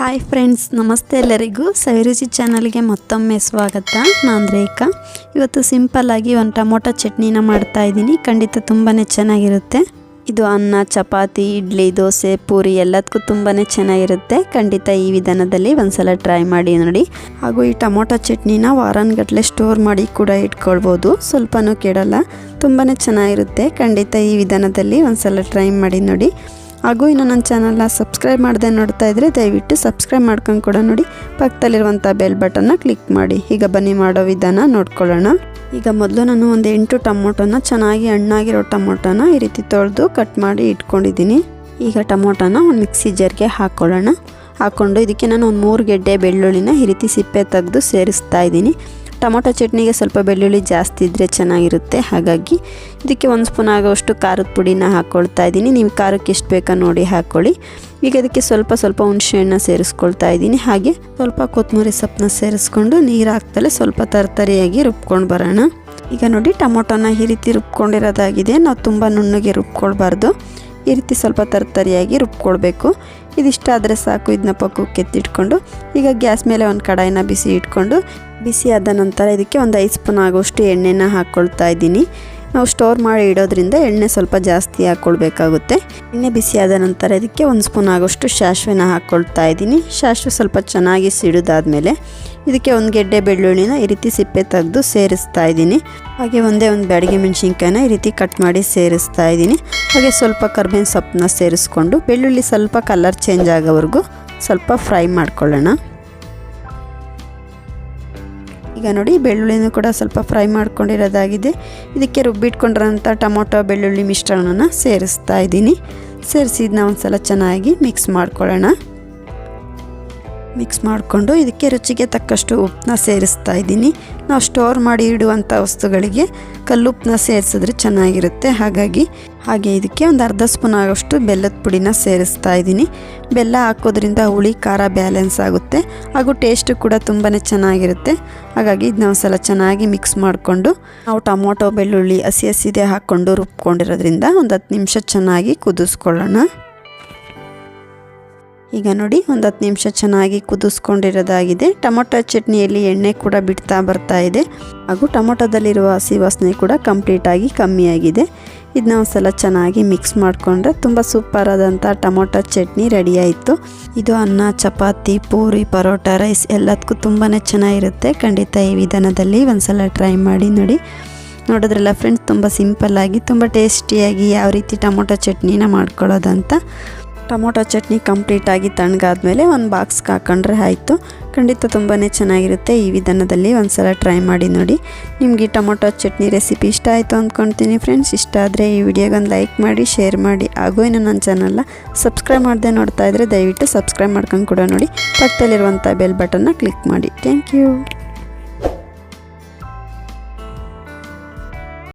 Hi friends ನಮಸ್ತೆ ಎಲ್ಲರಿಗೂ. ಸವಿರುಚಿ ಚಾನಲ್ಗೆ ಮತ್ತೊಮ್ಮೆ ಸ್ವಾಗತ. ನಾನು ರೇಖಾ. ಇವತ್ತು ಸಿಂಪಲ್ಲಾಗಿ ಒಂದು ಟೊಮೊಟೊ ಚಟ್ನಿನ ಮಾಡ್ತಾ ಇದ್ದೀನಿ. ಖಂಡಿತ ತುಂಬಾ ಚೆನ್ನಾಗಿರುತ್ತೆ. ಇದು ಅನ್ನ, ಚಪಾತಿ, ಇಡ್ಲಿ, ದೋಸೆ, ಪೂರಿ ಎಲ್ಲದಕ್ಕೂ ತುಂಬಾ ಚೆನ್ನಾಗಿರುತ್ತೆ. ಖಂಡಿತ ಈ ವಿಧಾನದಲ್ಲಿ ಒಂದ್ಸಲ ಟ್ರೈ ಮಾಡಿ ನೋಡಿ. ಹಾಗೂ ಈ ಟೊಮೊಟೊ ಚಟ್ನಿನ ವಾರನ್ಗಟ್ಲೆ ಸ್ಟೋರ್ ಮಾಡಿ ಕೂಡ ಇಟ್ಕೊಳ್ಬೋದು. ಸ್ವಲ್ಪನೂ ಕೆಡಲ್ಲ. ತುಂಬಾ ಚೆನ್ನಾಗಿರುತ್ತೆ. ಖಂಡಿತ ಈ ವಿಧಾನದಲ್ಲಿ ಒಂದ್ಸಲ ಟ್ರೈ ಮಾಡಿ ನೋಡಿ. ಹಾಗೂ ಇನ್ನು ನನ್ನ ಚಾನಲ್ನ ಸಬ್ಸ್ಕ್ರೈಬ್ ಮಾಡದೆ ನೋಡ್ತಾ ಇದ್ದರೆ ದಯವಿಟ್ಟು ಸಬ್ಸ್ಕ್ರೈಬ್ ಮಾಡ್ಕೊಂಡು ಕೂಡ ನೋಡಿ. ಪಕ್ಕದಲ್ಲಿರುವಂಥ ಬೆಲ್ ಬಟನ್ನ ಕ್ಲಿಕ್ ಮಾಡಿ. ಈಗ ಬನ್ನಿ ಮಾಡೋ ವಿಧಾನ ನೋಡ್ಕೊಳ್ಳೋಣ. ಈಗ ಮೊದಲು ನಾನು ಒಂದು ಎಂಟು ಟೊಮೊಟೊನ ಚೆನ್ನಾಗಿ ಹಣ್ಣಾಗಿರೋ ಟೊಮೊಟೊನ ಈ ರೀತಿ ತೊಳೆದು ಕಟ್ ಮಾಡಿ ಇಟ್ಕೊಂಡಿದ್ದೀನಿ. ಈಗ ಟೊಮೊಟೊನ ಒಂದು ಮಿಕ್ಸಿ ಜರ್ಗೆ ಹಾಕ್ಕೊಳ್ಳೋಣ ಹಾಕ್ಕೊಂಡು ಇದಕ್ಕೆ ನಾನು ಒಂದು ಮೂರು ಗೆಡ್ಡೆ ಬೆಳ್ಳುಳ್ಳಿನ ಈ ರೀತಿ ಸಿಪ್ಪೆ ತೆಗೆದು ಸೇರಿಸ್ತಾ ಇದ್ದೀನಿ. ಟೊಮೊಟೊ ಚಟ್ನಿಗೆ ಸ್ವಲ್ಪ ಬೆಳ್ಳುಳ್ಳಿ ಜಾಸ್ತಿ ಇದ್ದರೆ ಚೆನ್ನಾಗಿರುತ್ತೆ. ಹಾಗಾಗಿ ಇದಕ್ಕೆ ಒಂದು ಸ್ಪೂನ್ ಆಗೋಷ್ಟು ಖಾರದ ಪುಡಿನ ಹಾಕ್ಕೊಳ್ತಾ ಇದ್ದೀನಿ. ನೀವು ಖಾರಕ್ಕೆ ಎಷ್ಟು ಬೇಕೋ ನೋಡಿ ಹಾಕ್ಕೊಳ್ಳಿ ಈಗ ಅದಕ್ಕೆ ಸ್ವಲ್ಪ ಸ್ವಲ್ಪ ಹುಣಸೆಹಣ್ಣ ಸೇರಿಸ್ಕೊಳ್ತಾ ಇದ್ದೀನಿ. ಹಾಗೆ ಸ್ವಲ್ಪ ಕೊತ್ತಂಬರಿ ಸೊಪ್ಪನ್ನ ಸೇರಿಸ್ಕೊಂಡು ನೀರು ಹಾಕ್ತಲೇ ಸ್ವಲ್ಪ ತರತರಿಯಾಗಿ ರುಬ್ಕೊಂಡು ಬರೋಣ. ಈಗ ನೋಡಿ ಟೊಮೊಟೊನ ಈ ರೀತಿ ರುಬ್ಕೊಂಡಿರೋದಾಗಿದೆ. ನಾವು ತುಂಬ ನುಣ್ಣಗೆ ರುಬ್ಕೊಳ್ಬಾರ್ದು. ಈ ರೀತಿ ಸ್ವಲ್ಪ ತರ್ತರಿಯಾಗಿ ರುಬ್ಕೊಳ್ಬೇಕು. ಇದಿಷ್ಟಾದರೆ ಸಾಕು ಇದನ್ನ ಪಕ್ಕಕ್ಕೆ ಎತ್ತಿಟ್ಕೊಂಡು ಈಗ ಗ್ಯಾಸ್ ಮೇಲೆ ಒಂದು ಕಡಾಯಿನ ಬಿಸಿ ಇಟ್ಕೊಂಡು ಬಿಸಿ ಆದ ನಂತರ ಇದಕ್ಕೆ ಒಂದು ಐದು ಸ್ಪೂನ್ ಆಗೋಷ್ಟು ಎಣ್ಣೆನ ಹಾಕ್ಕೊಳ್ತಾ ಇದ್ದೀನಿ. ನಾವು ಸ್ಟೋರ್ ಮಾಡಿ ಇಡೋದ್ರಿಂದ ಎಣ್ಣೆ ಸ್ವಲ್ಪ ಜಾಸ್ತಿ ಹಾಕ್ಕೊಳ್ಬೇಕಾಗುತ್ತೆ ಎಣ್ಣೆ ಆದ ನಂತರ ಇದಕ್ಕೆ ಒಂದು ಸ್ಪೂನ್ ಆಗೋಷ್ಟು ಸಾಸಿವೆನ ಹಾಕ್ಕೊಳ್ತಾ ಇದ್ದೀನಿ. ಸಾಸಿವೆ ಸ್ವಲ್ಪ ಚೆನ್ನಾಗಿ ಸಿಡಿದಾದ್ಮೇಲೆ ಇದಕ್ಕೆ ಒಂದು ಗೆಡ್ಡೆ ಬೆಳ್ಳುಳ್ಳಿನ ಈ ರೀತಿ ಸಿಪ್ಪೆ ತೆಗೆದು ಸೇರಿಸ್ತಾ ಇದ್ದೀನಿ. ಹಾಗೆ ಒಂದೇ ಒಂದು ಬ್ಯಾಡಿಗೆ ಮೆಣಸಿನ್ಕಾಯಿನ ಈ ರೀತಿ ಕಟ್ ಮಾಡಿ ಸೇರಿಸ್ತಾ ಇದ್ದೀನಿ. ಹಾಗೆ ಸ್ವಲ್ಪ ಕರ್ಬೇವಿನ ಸೊಪ್ಪನ್ನ ಸೇರಿಸ್ಕೊಂಡು, ಬೆಳ್ಳುಳ್ಳಿ ಸ್ವಲ್ಪ ಕಲರ್ ಚೇಂಜ್ ಆಗೋವರೆಗೂ ಸ್ವಲ್ಪ ಫ್ರೈ ಮಾಡ್ಕೊಳ್ಳೋಣ. ಈಗ ನೋಡಿ, ಬೆಳ್ಳುಳ್ಳಿನೂ ಕೂಡ ಸ್ವಲ್ಪ ಫ್ರೈ ಮಾಡ್ಕೊಂಡಿರೋದಾಗಿದೆ. ಇದಕ್ಕೆ ರುಬ್ಬಿಟ್ಕೊಂಡಿರೋಂಥ ಟೊಮೊಟೊ, ಬೆಳ್ಳುಳ್ಳಿ ಮಿಶ್ರಣನ ಸೇರಿಸ್ತಾ ಇದ್ದೀನಿ. ಸೇರಿಸಿ ಇದನ್ನ ಒಂದು ಸಲ ಚೆನ್ನಾಗಿ ಮಿಕ್ಸ್ ಮಾಡ್ಕೊಳ್ಳೋಣ. ಮಿಕ್ಸ್ ಮಾಡಿಕೊಂಡು ಇದಕ್ಕೆ ರುಚಿಗೆ ತಕ್ಕಷ್ಟು ಉಪ್ಪನ್ನ ಸೇರಿಸ್ತಾ ಇದ್ದೀನಿ. ನಾವು ಸ್ಟೋರ್ ಮಾಡಿ ಇಡುವಂಥ ವಸ್ತುಗಳಿಗೆ ಕಲ್ಲುಪ್ಪನ್ನ ಸೇರಿಸಿದ್ರೆ ಚೆನ್ನಾಗಿರುತ್ತೆ. ಹಾಗಾಗಿ ಹಾಗೆ ಇದಕ್ಕೆ ಒಂದು ಅರ್ಧ ಸ್ಪೂನ್ ಆಗೋಷ್ಟು ಬೆಲ್ಲದ ಪುಡಿನ ಸೇರಿಸ್ತಾ ಇದ್ದೀನಿ. ಬೆಲ್ಲ ಹಾಕೋದ್ರಿಂದ ಹುಳಿ, ಖಾರ ಬ್ಯಾಲೆನ್ಸ್ ಆಗುತ್ತೆ. ಹಾಗೂ ಟೇಸ್ಟು ಕೂಡ ತುಂಬಾ ಚೆನ್ನಾಗಿರುತ್ತೆ. ಹಾಗಾಗಿ ಇದನ್ನ ಒಂದು ಸಲ ಚೆನ್ನಾಗಿ ಮಿಕ್ಸ್ ಮಾಡಿಕೊಂಡು ನಾವು ಟೊಮೊಟೊ, ಬೆಳ್ಳುಳ್ಳಿ, ಹಸಿ ಹಸಿದೆ ಹಾಕ್ಕೊಂಡು ರುಬ್ಕೊಂಡಿರೋದ್ರಿಂದ ಒಂದು ಹತ್ತು ನಿಮಿಷ ಚೆನ್ನಾಗಿ ಕುದಿಸ್ಕೊಳ್ಳೋಣ. ಈಗ ನೋಡಿ, ಒಂದು ಹತ್ತು ನಿಮಿಷ ಚೆನ್ನಾಗಿ ಕುದಿಸ್ಕೊಂಡಿರೋದಾಗಿದೆ. ಟೊಮೊಟೊ ಚಟ್ನಿಯಲ್ಲಿ ಎಣ್ಣೆ ಕೂಡ ಬಿಡ್ತಾ ಬರ್ತಾ ಇದೆ. ಹಾಗೂ ಟೊಮೊಟೊದಲ್ಲಿರುವ ಹಸಿ ವಾಸನೆ ಕೂಡ ಕಂಪ್ಲೀಟಾಗಿ ಕಮ್ಮಿಯಾಗಿದೆ ಇದನ್ನ ಒಂದು ಸಲ ಚೆನ್ನಾಗಿ ಮಿಕ್ಸ್ ಮಾಡಿಕೊಂಡ್ರೆ ತುಂಬ ಸೂಪರ್ ಆದಂಥ ಟೊಮೊಟೊ ಚಟ್ನಿ ರೆಡಿ ಆಯಿತು. ಇದು ಅನ್ನ, ಚಪಾತಿ, ಪೂರಿ, ಪರೋಟ, ರೈಸ್ ಎಲ್ಲದಕ್ಕೂ ತುಂಬಾ ಚೆನ್ನಾಗಿರುತ್ತೆ. ಖಂಡಿತ ಈ ವಿಧಾನದಲ್ಲಿ ಒಂದು ಸಲ ಟ್ರೈ ಮಾಡಿ ನೋಡಿ. ನೋಡಿದ್ರಲ್ಲ ಫ್ರೆಂಡ್ಸ್, ತುಂಬ ಸಿಂಪಲ್ಲಾಗಿ ತುಂಬ ಟೇಸ್ಟಿಯಾಗಿ ಯಾವ ರೀತಿ ಟೊಮೊಟೊ ಚಟ್ನಿನ ಮಾಡ್ಕೊಳ್ಳೋದಂತ. ಟೊಮೊಟೊ ಚಟ್ನಿ ಕಂಪ್ಲೀಟಾಗಿ ತಣ್ಣಗಾದ್ಮೇಲೆ ಒಂದು ಬಾಕ್ಸ್ಗೆ ಹಾಕೊಂಡ್ರೆ ಆಯಿತು. ಖಂಡಿತ ತುಂಬಾ ಚೆನ್ನಾಗಿರುತ್ತೆ. ಈ ವಿಧಾನದಲ್ಲಿ ಒಂದು ಸಲ ಟ್ರೈ ಮಾಡಿ ನೋಡಿ. ನಿಮಗೆ ಟೊಮೊಟೊ ಚಟ್ನಿ ರೆಸಿಪಿ ಇಷ್ಟ ಆಯಿತು ಅಂದ್ಕೊಳ್ತೀನಿ ಫ್ರೆಂಡ್ಸ್. ಇಷ್ಟ ಆದರೆ ಈ ವಿಡಿಯೋಗೊಂದು ಲೈಕ್ ಮಾಡಿ, ಶೇರ್ ಮಾಡಿ. ಹಾಗೂ ಇನ್ನು ನನ್ನ ಚಾನಲ್ನ ಸಬ್ಸ್ಕ್ರೈಬ್ ಮಾಡದೆ ನೋಡ್ತಾ ಇದ್ದರೆ ದಯವಿಟ್ಟು ಸಬ್ಸ್ಕ್ರೈಬ್ ಮಾಡ್ಕೊಂಡು ಕೂಡ ನೋಡಿ. ಪಕ್ಕದಲ್ಲಿರುವಂಥ ಬೆಲ್ ಬಟನ್ನ ಕ್ಲಿಕ್ ಮಾಡಿ. Thank you.